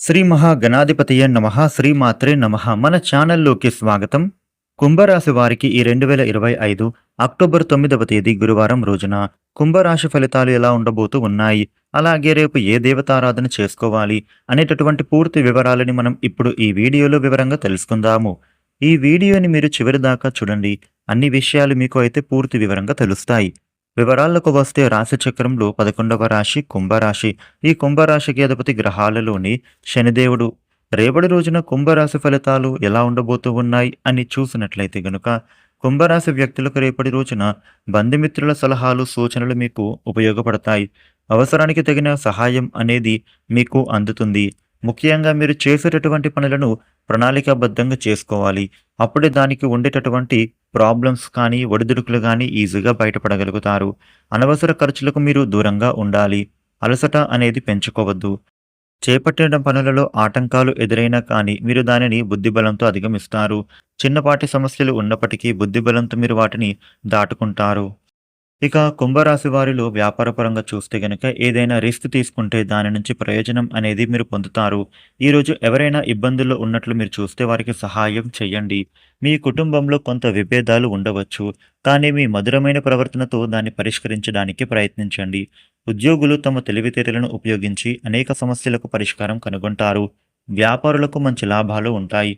శ్రీ మహాగణాధిపతియ నమ శ్రీమాత్రే నమ. మన ఛానల్లోకి స్వాగతం. కుంభరాశి వారికి ఈ రెండు వేల ఇరవై ఐదు అక్టోబర్ తొమ్మిదవ తేదీ గురువారం రోజున కుంభరాశి ఫలితాలు ఎలా ఉండబోతూ ఉన్నాయి? అలాగే రేపు ఏ దేవతారాధన చేసుకోవాలి? అనేటటువంటి పూర్తి వివరాలని మనం ఇప్పుడు ఈ వీడియోలో వివరంగా తెలుసుకుందాము. ఈ వీడియోని మీరు చివరి దాకా చూడండి. అన్ని విషయాలు మీకు అయితే పూర్తి వివరంగా తెలుస్తాయి. వివరాలకు వస్తే రాశి చక్రంలో పదకొండవ రాశి కుంభరాశి. ఈ కుంభరాశికి అధిపతి గ్రహాలలోని శనిదేవుడు. రేపటి రోజున కుంభరాశి ఫలితాలు ఎలా ఉండబోతూ ఉన్నాయి అని చూసినట్లయితే గనుక కుంభరాశి వ్యక్తులకు రేపటి రోజున బంధుమిత్రుల సలహాలు సూచనలు మీకు ఉపయోగపడతాయి. అవసరానికి తగిన సహాయం అనేది మీకు అందుతుంది. ముఖ్యంగా మీరు చేసేటటువంటి పనులను ప్రణాళికాబద్ధంగా చేసుకోవాలి. అప్పుడే దానికి ఉండేటటువంటి ప్రాబ్లమ్స్ కానీ ఒడిదుడుకులు కానీ ఈజీగా బయటపడగలుగుతారు. అనవసర ఖర్చులకు మీరు దూరంగా ఉండాలి. అలసట అనేది పెంచుకోవద్దు. చేపట్టిన పనులలో ఆటంకాలు ఎదురైనా కానీ మీరు దానిని బుద్ధిబలంతో అధిగమిస్తారు. చిన్నపాటి సమస్యలు ఉన్నప్పటికీ బుద్ధిబలంతో మీరు వాటిని దాటుకుంటారు. ఇక కుంభరాశి వారిలో వ్యాపారపరంగా చూస్తే గనక ఏదైనా రిస్క్ తీసుకుంటే దాని నుంచి ప్రయోజనం అనేది మీరు పొందుతారు. ఈరోజు ఎవరైనా ఇబ్బందుల్లో ఉన్నట్లు మీరు చూస్తే వారికి సహాయం చేయండి. మీ కుటుంబంలో కొంత విభేదాలు ఉండవచ్చు. కానీ మీ మధురమైన ప్రవర్తనతో దాన్ని పరిష్కరించడానికి ప్రయత్నించండి. ఉద్యోగులు తమ తెలివితేటలను ఉపయోగించి అనేక సమస్యలకు పరిష్కారం కనుగొంటారు. వ్యాపారులకు మంచి లాభాలు ఉంటాయి.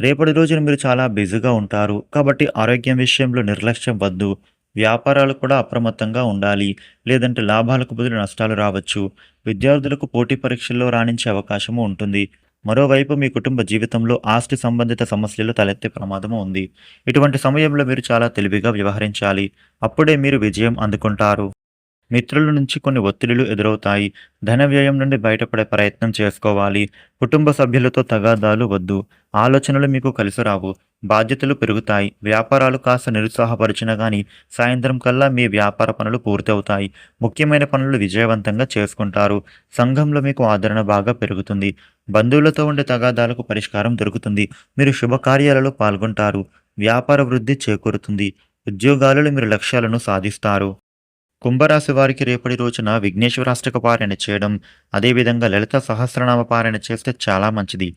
రేపటి రోజున మీరు చాలా బిజీగా ఉంటారు. కాబట్టి ఆరోగ్యం విషయంలో నిర్లక్ష్యం వద్దు. వ్యాపారాలు కూడా అప్రమత్తంగా ఉండాలి. లేదంటే లాభాలకు బదులు నష్టాలు రావచ్చు. విద్యార్థులకు పోటీ పరీక్షల్లో రాణించే అవకాశము ఉంటుంది. మరోవైపు మీ కుటుంబ జీవితంలో ఆస్తి సంబంధిత సమస్యలు తలెత్తే ప్రమాదము ఉంది. ఇటువంటి సమయంలో మీరు చాలా తెలివిగా వ్యవహరించాలి. అప్పుడే మీరు విజయం అందుకుంటారు. మిత్రుల నుంచి కొన్ని ఒత్తిడులు ఎదురవుతాయి. ధన వ్యయం నుండి బయటపడే ప్రయత్నం చేసుకోవాలి. కుటుంబ సభ్యులతో తగాదాలు వద్దు. ఆలోచనలు మీకు కలిసి రావు. బాధ్యతలు పెరుగుతాయి. వ్యాపారాలు కాస్త నిరుత్సాహపరిచినా కానీ సాయంత్రం కల్లా మీ వ్యాపార పనులు పూర్తవుతాయి. ముఖ్యమైన పనులు విజయవంతంగా చేసుకుంటారు. సంఘంలో మీకు ఆదరణ బాగా పెరుగుతుంది. బంధువులతో ఉండే తగాదాలకు పరిష్కారం దొరుకుతుంది. మీరు శుభకార్యాలలో పాల్గొంటారు. వ్యాపార వృద్ధి చేకూరుతుంది. ఉద్యోగాలలో మీరు లక్ష్యాలను సాధిస్తారు. కుంభరాశి వారికి రేపటి రోజున విఘ్నేశ్వరాష్టక పారాయణ చేయడం. అదేవిధంగా లలిత సహస్రనామ పారాయణ చేస్తే చాలా మంచిది.